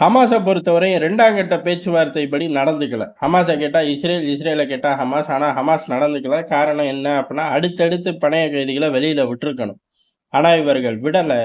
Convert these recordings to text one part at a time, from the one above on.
ஹமாஸை பொறுத்தவரை ரெண்டாம் கட்ட பேச்சுவார்த்தைப்படி நடந்துக்கல. ஹமாஸை கேட்டால் இஸ்ரேல் இஸ்ரேலை கேட்டால் ஹமாஸ். ஆனால் ஹமாஸ் நடந்துக்கல. காரணம் என்ன அப்படின்னா அடுத்தடுத்து பணைய கைதிகளை வெளியில் விட்டுருக்கணும். ஆனால் இவர்கள் விடலை.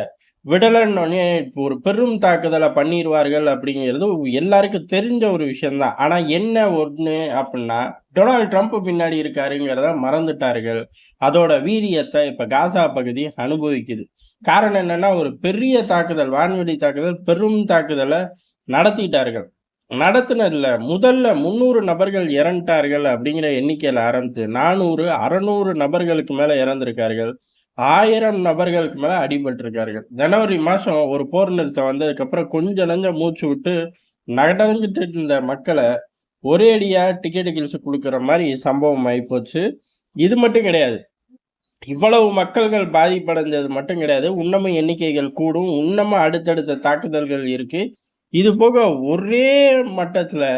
விடலைன்னொடனே ஒரு பெரும் தாக்குதலை பண்ணிடுவார்கள் அப்படிங்கிறது எல்லாருக்கும் தெரிஞ்ச ஒரு விஷயம்தான். ஆனால் என்ன ஒன்று அப்படின்னா டொனால்ட் ட்ரம்ப் பின்னாடி இருக்காருங்கிறத மறந்துட்டார்கள். அதோட வீரியத்தை இப்போ காசா பகுதி அனுபவிக்குது. காரணம் என்னென்னா ஒரு பெரிய தாக்குதல் வான்வெளி தாக்குதல் பெரும் தாக்குதலை நடத்திட்டார்கள். நடத்தினதில் முதல்ல முந்நூறு நபர்கள் இறந்துட்டார்கள் அப்படிங்கிற எண்ணிக்கையில் ஆரம்பித்து நானூறு அறநூறு நபர்களுக்கு மேலே இறந்திருக்கார்கள். ஆயிரம் நபர்களுக்கு மேலே அடிபட்டிருக்கார்கள். ஜனவரி மாதம் ஒரு போர் நிறுத்தம் வந்ததுக்கப்புறம் கொஞ்சம் நஞ்ச மூச்சு விட்டு நடந்துட்டு இருந்த மக்களை ஒரே அடியாக டிக்கெட் கிழிச்சு கொடுக்குற மாதிரி சம்பவம் ஆகிப்போச்சு இது மட்டும் கிடையாது. இவ்வளவு மக்கள்கள் பாதிப்படைஞ்சது மட்டும் கிடையாது. இன்னமும் எண்ணிக்கைகள் கூடும். இன்னமும் அடுத்தடுத்த தாக்குதல்கள் இருக்குது இது போக ஒரே மட்டத்தில்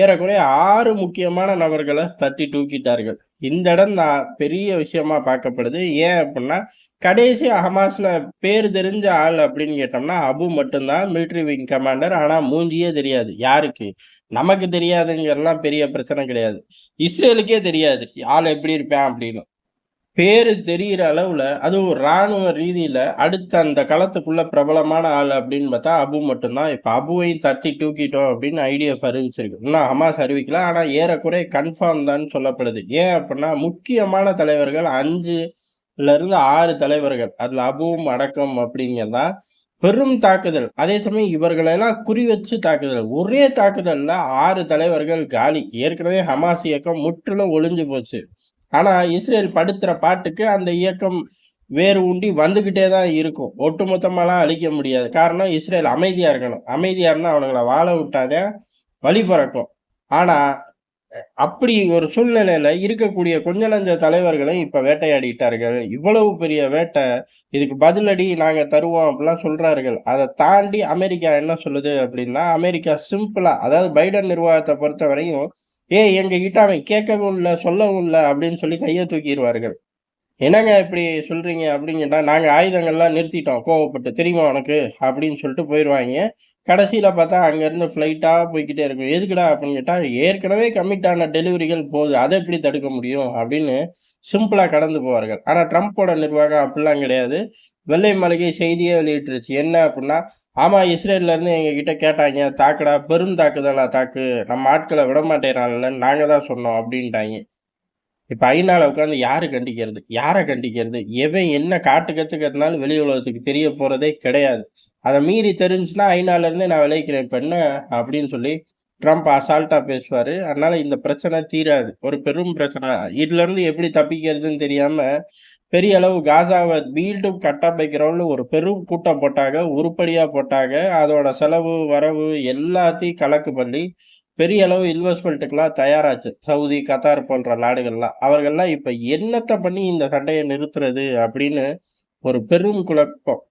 ஏறக்குறைய ஆறு முக்கியமான நபர்களை தட்டி தூக்கிட்டார்கள். இந்த இடம் தான் பெரிய விஷயமா பார்க்கப்படுது. ஏன் அப்படின்னா கடைசி ஹமாஸ்ல பேர் தெரிஞ்ச ஆள் அப்படின்னு கேட்டோம்னா அபு மட்டும்தான் மிலிட்ரி விங் கமாண்டர் ஆனால் மூஞ்சியே தெரியாது. யாருக்கு? நமக்கு தெரியாதுங்கிறலாம் பெரிய பிரச்சனை கிடையாது. இஸ்ரேலுக்கே தெரியாது. ஆள் எப்படி இருப்பேன் அப்படின்னு. பேர் தெரிகிற அளவில் அதுவும் இராணுவ ரீதியில் அடுத்த அந்த களத்துக்குள்ள பிரபலமான ஆள் அப்படின்னு பார்த்தா அபு மட்டும்தான். இப்போ அபுவையும் தட்டி தூக்கிட்டோம் அப்படின்னு ஐடிஎஃப் அறிவிச்சிருக்கு. இன்னும் ஹமாஸ் அறிவிக்கல. ஆனால் ஏறக்குறைய கன்ஃபார்ம் தான் சொல்லப்படுது. ஏன் அப்படின்னா முக்கியமான தலைவர்கள் அஞ்சுலேருந்து ஆறு தலைவர்கள். அதில் அபுவும் அடக்கம் அப்படிங்கிறதா பெரும் தாக்குதல். அதே சமயம் இவர்களெல்லாம் குறி வச்சு தாக்குதல். ஒரே தாக்குதலில் ஆறு தலைவர்கள் காலி. ஏற்கனவே ஹமாஸ் இயக்கம் முற்றிலும் ஒளிஞ்சு போச்சு. ஆனால் இஸ்ரேல் படுத்துகிற பாட்டுக்கு அந்த இயக்கம் வேறு உண்டி வந்துக்கிட்டே தான் இருக்கும். ஒட்டுமொத்தமாலாம் அழிக்க முடியாது. காரணம் இஸ்ரேல் அமைதியாக இருக்கணும். அமைதியாக இருந்தால் அவனுங்களை வாழ விட்டாதே வழி பிறக்கும். ஆனால் அப்படி ஒரு சூழ்நிலையில் இருக்கக்கூடிய கொஞ்ச நஞ்ச தலைவர்களும் இப்போ வேட்டையாடிட்டார்கள். இவ்வளவு பெரிய வேட்டை இதுக்கு பதிலடி நாங்கள் தருவோம் அப்படிலாம் சொல்கிறார்கள் அதை தாண்டி அமெரிக்கா என்ன சொல்லுது அப்படின்னா அமெரிக்கா சிம்பிளாக அதாவது பைடன் நிர்வாகத்தை பொறுத்த வரையும் ஏய் எங்ககிட்ட அவன் கேட்கவும் இல்லை சொல்லவும் இல்லை அப்படின்னு சொல்லி கையை தூக்கிடுவார்கள். என்னங்க இப்படி சொல்கிறீங்க அப்படின்னு கேட்டால் நாங்கள் ஆயுதங்கள்லாம் நிறுத்திட்டோம் கோவப்பட்டு. தெரியுமா உனக்கு? அப்படின்னு சொல்லிட்டு போயிடுவாங்க கடைசியில் பார்த்தா அங்கேருந்து ஃப்ளைட்டாக போய்கிட்டே இருக்கும். எதுக்குடா அப்படின்னு கேட்டால் ஏற்கனவே கம்மிட்டான டெலிவரிகள் போகுது. அதை எப்படி தடுக்க முடியும்? அப்படின்னு சிம்பிளாக கடந்து போவார்கள். ஆனால் ட்ரம்ப்போட நிர்வாகம் அப்படிலாம் கிடையாது. வெள்ளை மாளிகை செய்தியே வெளியிட்டுருச்சு. என்ன அப்படின்னா ஆமாம் இஸ்ரேல்ல இருந்து கிட்ட கேட்டாங்க தாக்குடா பெரும் தாக்குதலா தாக்கு. நம்ம ஆட்களை விட மாட்டேறாங்கல்ல நாங்கள் தான் சொன்னோம் அப்படின்ட்டாங்க. இப்போ ஐநாவில் உட்காந்து யாரை கண்டிக்கிறது? யாரை கண்டிக்கிறது? எவன் என்ன காட்டு கற்றுக்கிறதுனாலும் வெளி உலகத்துக்கு தெரிய போகிறதே கிடையாது. அதை மீறி தெரிஞ்சுன்னா ஐநாலேருந்தே நான் விளைவிக்கிறேன். இப்போ என்ன அப்படின்னு சொல்லி ட்ரம்ப் அசால்ட்டாக பேசுவார். அதனால் இந்த பிரச்சனை தீராது. ஒரு பெரும் பிரச்சனை. இதுலேருந்து எப்படி தப்பிக்கிறதுன்னு தெரியாமல் பெரிய அளவு காசாவை மீண்டும் கட்டமைக்கிறோம்னு ஒரு பெரும் கூட்டம் போட்டாங்க உருப்படியாக போட்டாங்க. அதோட செலவு வரவு எல்லாத்தையும் கலக்கு பண்ணி பெரிய அளவு இன்வெஸ்ட்மெண்ட்டுக்கெல்லாம் தயாராச்சு. சவுதி கத்தார் போன்ற நாடுகள்லாம். அவர்கள்லாம் இப்போ என்னத்தை பண்ணி இந்த சண்டையை நிறுத்துறது அப்படின்னு ஒரு பெரும் குழப்பம்.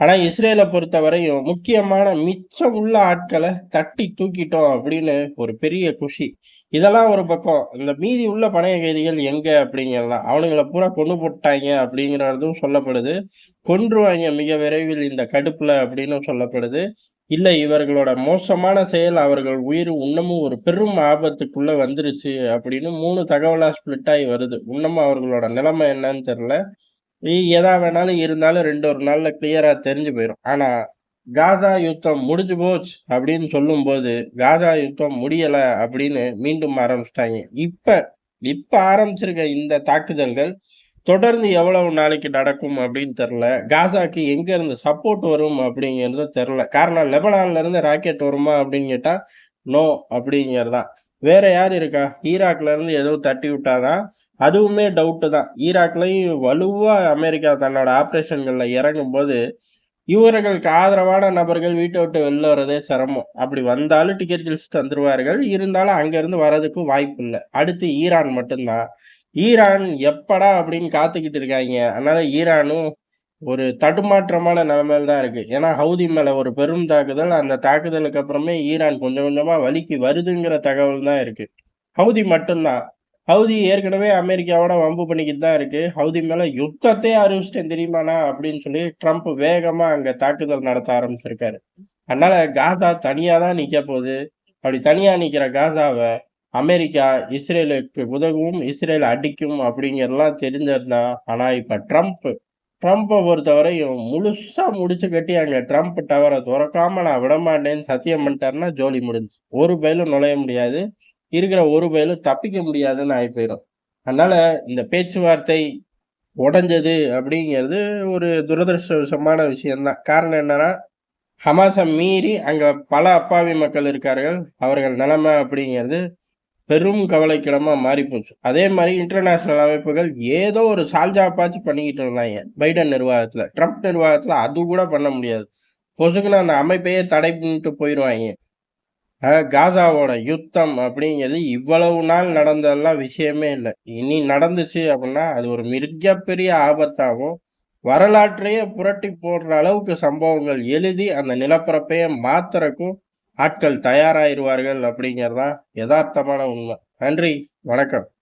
ஆனால் இஸ்ரேலை பொறுத்த வரையும் முக்கியமான மிச்சம் உள்ள ஆட்களை தட்டி தூக்கிட்டோம் அப்படின்னு ஒரு பெரிய குஷி. இதெல்லாம் ஒரு பக்கம். இந்த மீதி உள்ள பணைய கைதிகள் எங்கே அப்படிங்கிறலாம் அவனுங்களை பூரா கொண்டு போட்டாங்க அப்படிங்கிறதும் சொல்லப்படுது. கொன்றுவாங்க மிக விரைவில் இந்த கடுப்பில் அப்படின்னு சொல்லப்படுது. இல்லை இவர்களோட மோசமான செயல் அவர்கள் உயிர் இன்னமும் ஒரு பெரும் ஆபத்துக்குள்ளே வந்துருச்சு அப்படின்னு மூணு தகவலாக ஸ்பிளிட் ஆகி வருது. இன்னமும் அவர்களோட நிலைமை என்னன்னு தெரில எதா வேணாலும் இருந்தாலும் ரெண்டு ஒரு நாளில் கிளியராக தெரிஞ்சு போயிடும் ஆனால் காதா யுத்தம் முடிஞ்சு போச்சு அப்படின்னு சொல்லும்போது காதா யுத்தம் முடியலை அப்படின்னு மீண்டும் ஆரம்பிச்சிட்டாங்க. இப்போ இப்போ ஆரம்பிச்சிருக்க இந்த தாக்குதல்கள் தொடர்ந்து எவ்வளவு நாளைக்கு நடக்கும் அப்படின்னு தெரில காசாக்கு எங்கேருந்து சப்போர்ட் வரும் அப்படிங்கிறது தெரில காரணம் லெபனான்லேருந்து ராக்கெட் வருமா அப்படின்னு கேட்டால் நோ அப்படிங்கிறதான் வேற யார் இருக்கா? ஈராக்ல இருந்து ஏதோ தட்டி விட்டாதான் அதுவுமே டவுட்டு தான். ஈராக்லையும் வலுவா அமெரிக்கா தன்னோட ஆப்ரேஷன்கள்ல இறங்கும் போது இவர்களுக்கு ஆதரவான நபர்கள் வீட்டை விட்டு வெளில வரதே சிரமம். அப்படி வந்தாலும் டிக்கெட் கிழிச்சு தந்துருவார்கள். இருந்தாலும் அங்கேருந்து வர்றதுக்கும் வாய்ப்பு இல்லை. அடுத்து ஈரான் மட்டும்தான். ஈரான் எப்படா அப்படின்னு காத்துக்கிட்டு இருக்காங்க. அதனால ஈரானும் ஒரு தடுமாற்றமான நிலைமையில தான் இருக்கு. ஏன்னா ஹவுதி மேல ஒரு பெரும் தாக்குதல் அந்த தாக்குதலுக்கு அப்புறமே ஈரான் கொஞ்சம் கொஞ்சமா வலிக்கு வருதுங்கிற தகவல் தான் இருக்கு. ஹவுதி மட்டும்தான். ஹவுதி ஏற்கனவே அமெரிக்காவோட வம்பு பண்ணிக்கிட்டு தான் இருக்கு. ஹவுதி மேல யுத்தத்தையே அறிவிச்சிட்டேன் தெரியுமாண்ணா அப்படின்னு சொல்லி ட்ரம்ப் வேகமா அங்க தாக்குதல் நடத்த ஆரம்பிச்சிருக்காரு. அதனால காசா தனியாக தான் நிக்க போகுது. அப்படி தனியா நிக்கிற காசாவ அமெரிக்கா இஸ்ரேலுக்கு உதவும், இஸ்ரேல் அடிக்கும் அப்படிங்கிறதெல்லாம் தெரிஞ்சிருந்தா ஆனால் ஆனா இப்ப ட்ரம்ப் ட்ரம்ப்பை பொறுத்தவரையும் முழுசா முடிச்சு கட்டி அங்க ட்ரம்ப் டவரை திறக்காமல் நான் விடமாட்டேன்னு சத்தியம் பண்ணிட்டாருன்னா ஜோலி முடிஞ்சு ஒரு பயிலும் நுழைய முடியாது. இருக்கிற ஒரு பயிலும் தப்பிக்க முடியாதுன்னு ஆகி போயிடும் அதனால இந்த பேச்சுவார்த்தை உடஞ்சது அப்படிங்கிறது ஒரு துரதிருஷ்டவசமான விஷயம் தான். காரணம் என்னன்னா, ஹமாஸ மீறி அங்கே பல அப்பாவி மக்கள் இருக்கார்கள். அவர்கள் நிலைமை அப்படிங்கிறது பெரும் கவலைக்கிடமாக மாறிப்போச்சு. அதே மாதிரி இன்டர்நேஷ்னல் அமைப்புகள் ஏதோ ஒரு சால்ஜாப்பாச்சு பண்ணிக்கிட்டு இருந்தாங்க பைடன் நிர்வாகத்தில் ட்ரம்ப் நிர்வாகத்தில் அது கூட பண்ண முடியாது. பொசுக்குன்னு அந்த அமைப்பையே தடை பண்ணிட்டு போயிடுவாங்க காசாவோட யுத்தம் அப்படிங்கிறது இவ்வளவு நாள் நடந்ததெல்லாம் விஷயமே இல்லை இனி நடந்துச்சு அப்படின்னா, அது ஒரு மிகப்பெரிய ஆபத்தாகவும் வரலாற்றையே புரட்டி போடுற அளவுக்கு சம்பவங்கள் எழுதி அந்த நிலப்பரப்பையே மாத்துறக்கும் ஆட்கள் தயாராயிருவார்கள் அப்படிங்கிறது தான் யதார்த்தமான உண்மை. நன்றி, வணக்கம்.